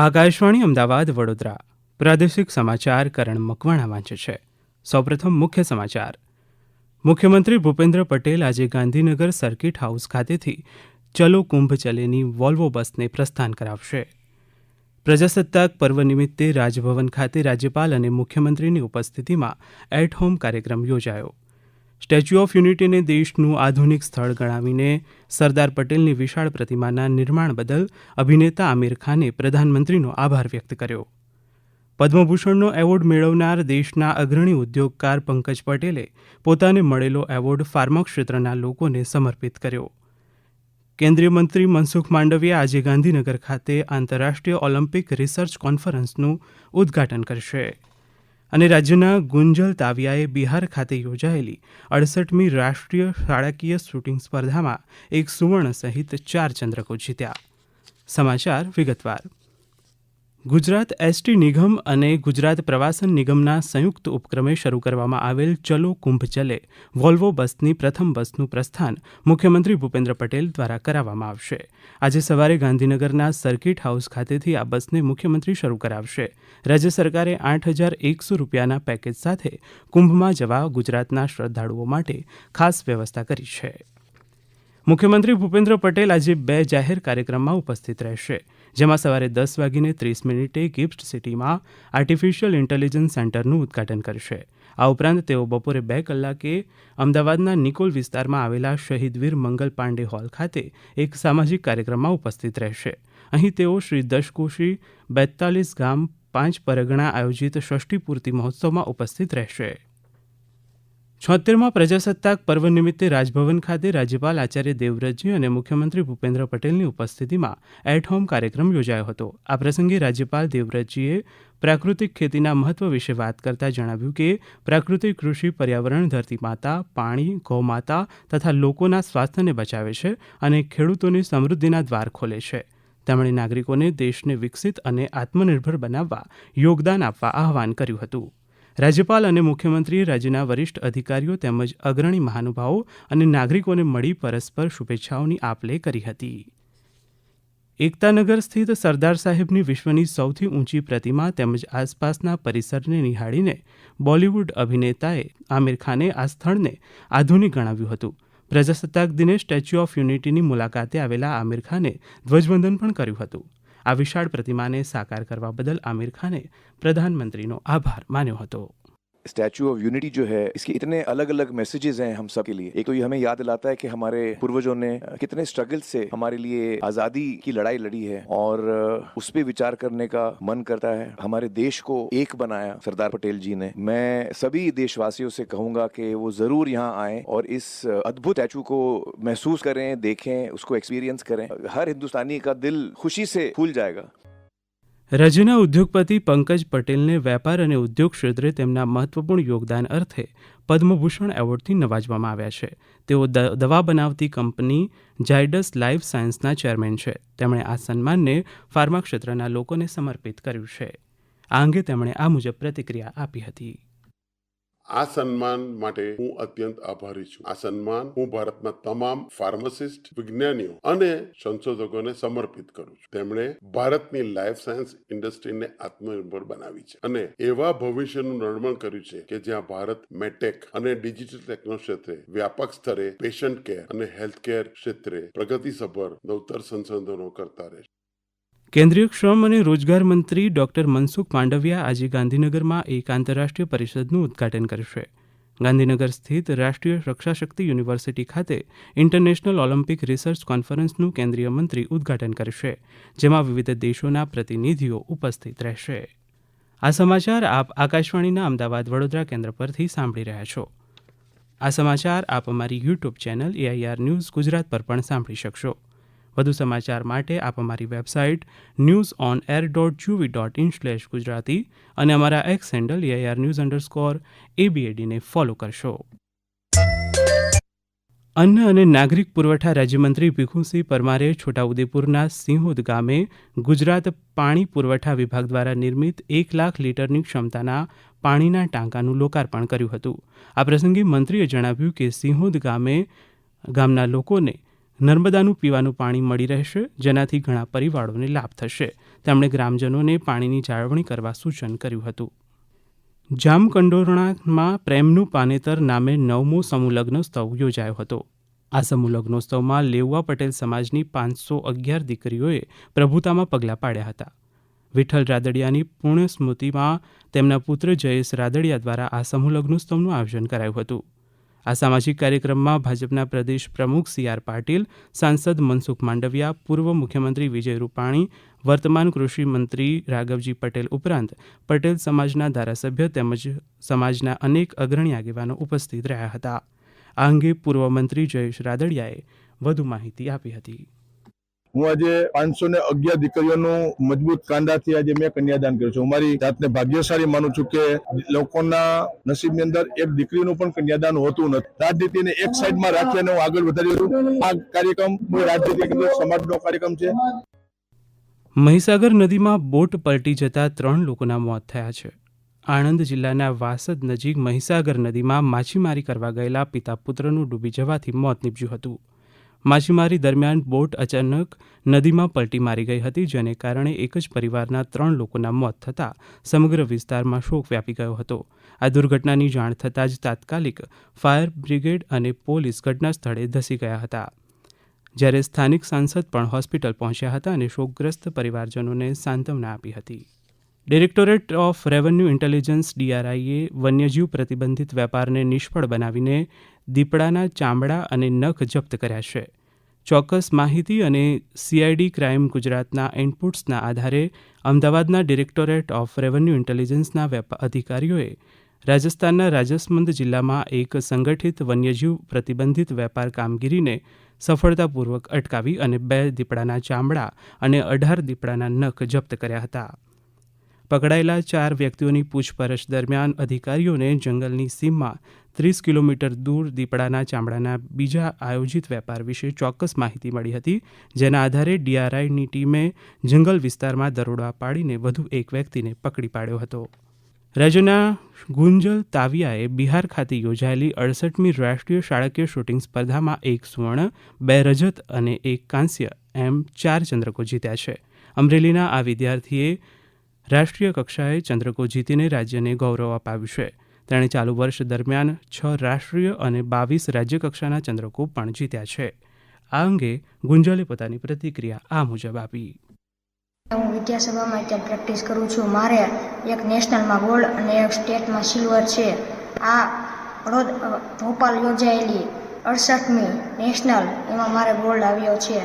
આકાશવાણી અમદાવાદ, વડોદરા. પ્રાદેશિક સમાચાર કરણ મકવાણા વાંચે છે. સૌપ્રથમ મુખ્ય સમાચાર. મુખ્યમંત્રી ભૂપેન્દ્ર પટેલ આજે ગાંધીનગર સર્કિટ હાઉસ ખાતેથી ચલો કુંભ ચલેની વોલ્વો બસને પ્રસ્થાન કરાવશે. પ્રજાસત્તાક પર્વ નિમિત્તે રાજભવન ખાતે રાજ્યપાલ અને મુખ્યમંત્રીની ઉપસ્થિતિમાં એટ હોમ કાર્યક્રમ યોજાયો. સ્ટેચ્યુ ઓફ યુનિટીને દેશનું આધુનિક સ્થળ ગણાવીને સરદાર પટેલની વિશાળ પ્રતિમાના નિર્માણ બદલ અભિનેતા આમિર ખાને પ્રધાનમંત્રીનો આભાર વ્યક્ત કર્યો. પદ્મભૂષણનો એવોર્ડ મેળવનાર દેશના અગ્રણી ઉદ્યોગકાર પંકજ પટેલે પોતાને મળેલો એવોર્ડ ફાર્મા ક્ષેત્રના લોકોને સમર્પિત કર્યો. કેન્દ્રીય મંત્રી મનસુખ માંડવીયા આજે ગાંધીનગર ખાતે આંતરરાષ્ટ્રીય ઓલિમ્પિક રિસર્ચ કોન્ફરન્સનું ઉદ્ઘાટન કરશે. અને રાજ્યના ગુંજલ તાવિયાએ બિહાર ખાતે યોજાયેલી અડસઠમી રાષ્ટ્રીય શાળાકીય શૂટિંગ સ્પર્ધામાં એક સુવર્ણ સહિત ચાર ચંદ્રકો જીત્યા. સમાચાર વિગતવાર. ગુજરાત એસટી નિગમ અને ગુજરાત પ્રવાસન નિગમના સંયુક્ત ઉપક્રમે શરૂ કરવામાં આવેલ ચલો કુંભ ચલે વોલ્વો બસની પ્રથમ બસનું પ્રસ્થાન મુખ્યમંત્રી ભૂપેન્દ્ર પટેલ દ્વારા કરાવવામાં આવશે. આજે સવારે ગાંધીનગરના સર્કિટ હાઉસ ખાતેથી આ બસને મુખ્યમંત્રી શરૂ કરાવશે. રાજ્ય સરકારે આઠ હજાર એકસો રૂપિયાના પેકેજ સાથે કુંભમાં જવા ગુજરાતના શ્રદ્ધાળુઓ માટે ખાસ વ્યવસ્થા કરી છે. મુખ્યમંત્રી ભૂપેન્દ્ર પટેલ આજે બે જાહેર કાર્યક્રમમાં ઉપસ્થિત રહેશે. જેમાં સવારે દસ વાગીને ત્રીસ મિનિટે ગિફ્ટ સિટીમાં આર્ટિફિશિયલ ઇન્ટેલિજન્સ સેન્ટરનું ઉદ્ઘાટન કરશે. આ ઉપરાંત તેઓ બપોરે બે કલાકે અમદાવાદના નિકોલ વિસ્તારમાં આવેલા શહીદવીર મંગલ પાંડે હોલ ખાતે એક સામાજિક કાર્યક્રમમાં ઉપસ્થિત રહેશે. અહીં તેઓ શ્રી દશકોશી બેતાલીસ ગામ પાંચ પરગણા આયોજિત ષષ્ઠી પૂર્તિ મહોત્સવમાં ઉપસ્થિત રહેશે. છોતેરમાં પ્રજાસત્તાક પર્વ નિમિત્તે રાજભવન ખાતે રાજ્યપાલ આચાર્ય દેવવ્રતજી અને મુખ્યમંત્રી ભૂપેન્દ્ર પટેલની ઉપસ્થિતિમાં એટ હોમ કાર્યક્રમ યોજાયો હતો. આ પ્રસંગે રાજ્યપાલ દેવવ્રતજીએ પ્રાકૃતિક ખેતીના મહત્વ વિશે વાત કરતા જણાવ્યું કે, પ્રાકૃતિક કૃષિ પર્યાવરણ ધરતી માતા, પાણી, ગૌમાતા તથા લોકોના સ્વાસ્થ્યને બચાવે છે અને ખેડૂતોની સમૃદ્ધિના દ્વાર ખોલે છે. તેમણે નાગરિકોને દેશને વિકસિત અને આત્મનિર્ભર બનાવવા યોગદાન આપવા આહવાન કર્યું હતું. રાજ્યપાલ અને મુખ્યમંત્રીએ રાજ્યના વરિષ્ઠ અધિકારીઓ તેમજ અગ્રણી મહાનુભાવો અને નાગરિકોને મળી પરસ્પર શુભેચ્છાઓની આપ લે કરી હતી. એકતાનગર સ્થિત સરદાર સાહેબની વિશ્વની સૌથી ઊંચી પ્રતિમા તેમજ આસપાસના પરિસરને નિહાળીને બોલિવૂડ અભિનેતાએ આમિર ખાને આ સ્થળને આધુનિક ગણાવ્યું હતું. પ્રજાસત્તાક દિને સ્ટેચ્યુ ઓફ યુનિટીની મુલાકાતે આવેલા આમિર ખાને ધ્વજવંદન પણ કર્યું હતું. આ વિશાળ પ્રતિમાને સાકાર કરવા બદલ આમિર ખાને પ્રધાનમંત્રીનો આભાર માન્યો હતો. स्टैचू ऑफ़ यूनिटी जो है, इसके इतने अलग अलग मैसेजेस हैं हम सब के लिए। एक तो ये हमें याद दिलाता है कि हमारे पूर्वजों ने कितने स्ट्रगल से हमारे लिए आज़ादी की लड़ाई लड़ी है और उस पर विचार करने का मन करता है। हमारे देश को एक बनाया सरदार पटेल जी ने। मैं सभी देशवासियों से कहूँगा कि वो ज़रूर यहाँ आए और इस अद्भुत स्टैचू को महसूस करें, देखें, उसको एक्सपीरियंस करें। हर हिंदुस्तानी का दिल खुशी से फूल जाएगा। રાજ્યના ઉદ્યોગપતિ પંકજ પટેલને વેપાર અને ઉદ્યોગ ક્ષેત્રે તેમના મહત્વપૂર્ણ યોગદાન અર્થે પદ્મભૂષણ એવોર્ડથી નવાજવામાં આવ્યા છે. તેઓ દવા બનાવતી કંપની ઝાયડસ લાઈફ સાયન્સના ચેરમેન છે. તેમણે આ સન્માનને ફાર્મા ક્ષેત્રના લોકોને સમર્પિત કર્યું છે. આ અંગે તેમણે આ મુજબ પ્રતિક્રિયા આપી હતી. આ સન્માન માટે હું અત્યંત આભારી છું. આ સન્માન હું ભારતના તમામ ફાર્માસિસ્ટ, વિજ્ઞાનીઓ અને સંશોધકોને સમર્પિત કરું છું. તેમણે ભારતની લાઈફ સાયન્સ ઇન્ડસ્ટ્રીને આત્મનિર્ભર બનાવી છે અને એવા ભવિષ્યનું નિર્માણ કર્યું છે કે જ્યાં ભારત મેટેક અને ડિજિટલ ટેકનો ક્ષેત્રે વ્યાપક સ્તરે પેશન્ટ કેર અને હેલ્થ કેર ક્ષેત્રે પ્રગતિસભર નવતર સંશોધનો કરતા રહેશે. કેન્દ્રીય શ્રમ અને રોજગાર મંત્રી ડોક્ટર મનસુખ માંડવિયા આજે ગાંધીનગરમાં એક આંતરરાષ્ટ્રીય પરિષદનું ઉદ્ઘાટન કરશે. ગાંધીનગર સ્થિત રાષ્ટ્રીય રક્ષાશક્તિ યુનિવર્સિટી ખાતે ઇન્ટરનેશનલ ઓલિમ્પિક રિસર્ચ કોન્ફરન્સનું કેન્દ્રીય મંત્રી ઉદ્ઘાટન કરશે, જેમાં વિવિધ દેશોના પ્રતિનિધિઓ ઉપસ્થિત રહેશે. આ સમાચાર આપ આકાશવાણીના અમદાવાદ વડોદરા કેન્દ્ર પરથી સાંભળી રહ્યા છો. આ સમાચાર આપ અમારી YouTube channel AIR news Gujarat પર પણ સાંભળી શકશો. વધુ સમાચાર માટે આપ અમારી website news on air dot GOV dot in slash Gujarati અને અમારા X handle AIR news underscore એબીએડીને follow કરશો. અન્ન અને નાગરિક પુરવઠા રાજ્યમંત્રી ભીખુસિંહ પરમારે છોટાઉદેપુરના સિંહોદ ગામે ગુજરાત પાણી પુરવઠા વિભાગ દ્વારા નિર્મિત એક લાખ લીટરની ક્ષમતાના પાણીના ટાંકાનું લોકાર્પણ કર્યું હતું. આ પ્રસંગે મંત્રીએ જણાવ્યું કે સિંહોદ ગામે ગામના લોકોને નર્મદાનું પીવાનું પાણી મળી રહેશે, જેનાથી ઘણા પરિવારોને લાભ થશે. તેમણે ગ્રામજનોને પાણીની જાળવણી કરવા સૂચન કર્યું હતું. જામકંડોરણામાં પ્રેમનું પાનેતર નામે નવમો સમૂહલગ્નોત્સવ યોજાયો હતો. આ સમૂહલગ્નોત્સવમાં લેઉવા પટેલ સમાજની પાંચસો અગિયાર દીકરીઓએ પ્રભુતામાં પગલાં પાડ્યા હતા. વિઠ્ઠલ રાદડિયાની પુણ્ય સ્મૃતિમાં તેમના પુત્ર જયેશ રાદડિયા દ્વારા આ સમૂહલગ્નોત્સવનું આયોજન કરાયું હતું. આ સામાજિક કાર્યક્રમમાં ભાજપના પ્રદેશ પ્રમુખ સી આર પાટીલ, સાંસદ મનસુખ માંડવિયા, પૂર્વ મુખ્યમંત્રી વિજય રૂપાણી, વર્તમાન કૃષિ મંત્રી રાઘવજી પટેલ ઉપરાંત પટેલ સમાજના ધારાસભ્ય તેમજ સમાજના અનેક અગ્રણી આગેવાનો ઉપસ્થિત રહ્યા હતા. આ અંગે પૂર્વ મંત્રી જયેશ રાદડિયાએ વધુ માહિતી આપી હતી. હું આજે પાંચસો ને અગિયાર દીકરીઓનું મજબૂત કાંડાથી આજે મેં કન્યાદાન કર્યું છે. હું મારી જાતને ભાગ્યશાળી માનું છું કે લોકોના નસીબની અંદર એક દીકરીનું પણ કન્યાદાન હોતું નથી. રાજનીતિને એક સાઈડમાં રાખી હું આગળ વધારી છું. આ કાર્યક્રમ રાજનીતિ સમાજનો કાર્યક્રમ છે. મહીસાગર નદીમાં બોટ પલટી જતા ત્રણ લોકોના મોત થયા છે. આણંદ જિલ્લાના વાસદ નજીક મહીસાગર નદીમાં માછીમારી કરવા ગયેલા પિતા પુત્રનું ડૂબી જવાથી મોત નીપજ્યું હતું. માછીમારી દરમિયાન બોટ અચાનક નદીમાં પલટી મારી ગઈ હતી, જેને કારણે એક જ પરિવારના ત્રણ લોકોના મોત થતાં સમગ્ર વિસ્તારમાં શોક વ્યાપી ગયો હતો. આ દુર્ઘટનાની જાણ થતાં જ તાત્કાલિક ફાયર બ્રિગેડ અને પોલીસ ઘટના સ્થળે ધસી ગયા હતા. જ્યારે સ્થાનિક સાંસદ પણ હોસ્પિટલ પહોંચ્યા હતા અને શોકગ્રસ્ત પરિવારજનોને સાંત્વના આપી હતી. ડિરેક્ટોરેટ ઓફ રેવન્યુ ઇન્ટેલિજન્સ ડીઆરઆઈએ વન્યજીવ પ્રતિબંધિત વેપારને નિષ્ફળ બનાવીને દીપડાના ચામડા અને નખ જપ્ત કર્યા છે. ચોક્કસ માહિતી અને સીઆઈડી ક્રાઇમ ગુજરાતના ઇનપુટ્સના આધારે અમદાવાદના ડિરેક્ટોરેટ ઓફ રેવન્યુ ઇન્ટેલિજન્સના વેપ- અધિકારીઓએ રાજસ્થાનના રાજસમંદ જિલ્લામાં એક સંગઠિત વન્યજીવ પ્રતિબંધિત વેપાર કામગીરીને સફળતાપૂર્વક અટકાવી અને બે દીપડાના ચામડા અને અઢાર દીપડાના નખ જપ્ત કર્યા હતા. પકડાયેલા ચાર વ્યક્તિઓની પૂછપરછ દરમિયાન અધિકારીઓને જંગલની સીમમાં ત્રીસ કિલોમીટર દૂર દીપડાના ચામડાના બીજા આયોજિત વેપાર વિશે ચોક્કસ માહિતી મળી હતી, જેના આધારે ડીઆરઆઈની ટીમે જંગલ વિસ્તારમાં દરોડા પાડીને વધુ એક વ્યક્તિને પકડી પાડ્યો હતો. રાજ્યના ગુંજલ તાવિયાએ બિહાર ખાતે યોજાયેલી અડસઠમી રાષ્ટ્રીય શાળાકીય શૂટિંગ સ્પર્ધામાં એક સુવર્ણ, બે રજત અને એક કાંસ્ય એમ ચાર ચંદ્રકો જીત્યા છે. અમરેલીના આ વિદ્યાર્થીએ રાષ્ટ્રીય કક્ષાએ ચંદ્રકો જીતીને રાજ્યને ગૌરવ અપાવ્યું છે તેણે ચાલુ વર્ષ દરમિયાન છ રાષ્ટ્રીય અને બાવીસ રાજ્યકક્ષાના ચંદ્રકો પણ જીત્યા છે. આ અંગે ગુંજલે પોતાની પ્રતિક્રિયા આ મુજબ આપી. હું વિદ્યાસભામાં અત્યારે પ્રેક્ટિસ કરું છું. મારે એક નેશનલમાં ગોલ્ડ અને એક સ્ટેટમાં સિલ્વર છે. આ ભોપાલ યોજાયેલી અડસઠમી નેશનલ એમાં મારે ગોલ્ડ આવ્યો છે.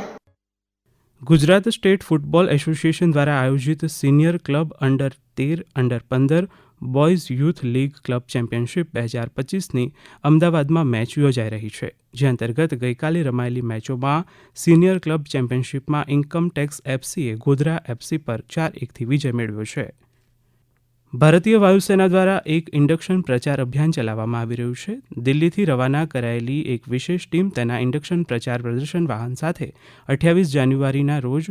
ગુજરાત સ્ટેટ ફૂટબોલ એસોસિએશન દ્વારા આયોજિત સિનિયર ક્લબ અંડર તેર, અંડર પંદર boys youth league club championship બે હજાર પચીસની અમદાવાદમાં મેચ યોજાઈ રહી છે, જે અંતર્ગત ગઈકાલે રમાયેલી મેચોમાં સિનિયર ક્લબ ચેમ્પિયનશિપમાં ઇન્કમ ટેક્સ એફસીએ ગોધરા એફસી પર ચાર એકથી વિજય મેળવ્યો છે. ભારતીય વાયુસેના દ્વારા એક ઇન્ડક્શન પ્રચાર અભિયાન ચલાવવામાં આવી રહ્યું છે. દિલ્હીથી રવાના કરાયેલી એક વિશેષ ટીમ તેના ઇન્ડક્શન પ્રચાર પ્રદર્શન વાહન સાથે અઠ્યાવીસ જાન્યુઆરીના રોજ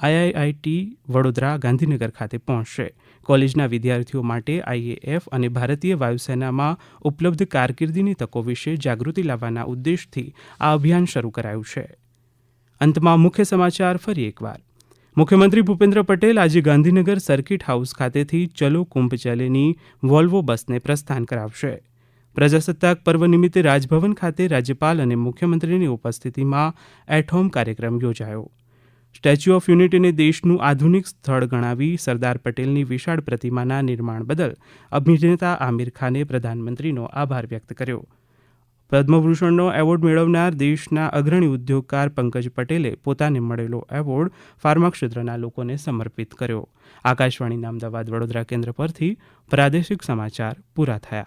આઈઆઈઆઈટી વડોદરા ગાંધીનગર ખાતે પહોંચશે. કોલેજના વિદ્યાર્થીઓ માટે આઈએએફ અને ભારતીય વાયુસેનામાં ઉપલબ્ધ કારકિર્દીની તકો વિશે જાગૃતિ લાવવાના ઉદ્દેશથી આ અભિયાન શરૂ કરાયું છે. અંતમાં મુખ્ય સમાચાર ફરી એકવાર. મુખ્યમંત્રી ભૂપેન્દ્ર પટેલ આજે ગાંધીનગર સર્કિટ હાઉસ ખાતેથી ચલો કુંભ ચલેની વોલ્વો બસને પ્રસ્થાન કરાવશે. પ્રજાસત્તાક પર્વ નિમિત્તે રાજભવન ખાતે રાજ્યપાલ અને મુખ્યમંત્રીની ઉપસ્થિતિમાં એટ હોમ કાર્યક્રમ યોજાયો. સ્ટેચ્યુ ઓફ યુનિટીને દેશનું આધુનિક સ્થળ ગણાવી સરદાર પટેલની વિશાળ પ્રતિમાના નિર્માણ બદલ અભિનેતા આમિર ખાને પ્રધાનમંત્રીનો આભાર વ્યક્ત કર્યો. પદ્મભૂષણનો એવોર્ડ મેળવનાર દેશના અગ્રણી ઉદ્યોગકાર પંકજ પટેલે પોતાને મળેલો એવોર્ડ ફાર્મા ક્ષેત્રના લોકોને સમર્પિત કર્યો. આકાશવાણીના અમદાવાદ વડોદરા કેન્દ્ર પરથી પ્રાદેશિક સમાચાર પૂરા થયા.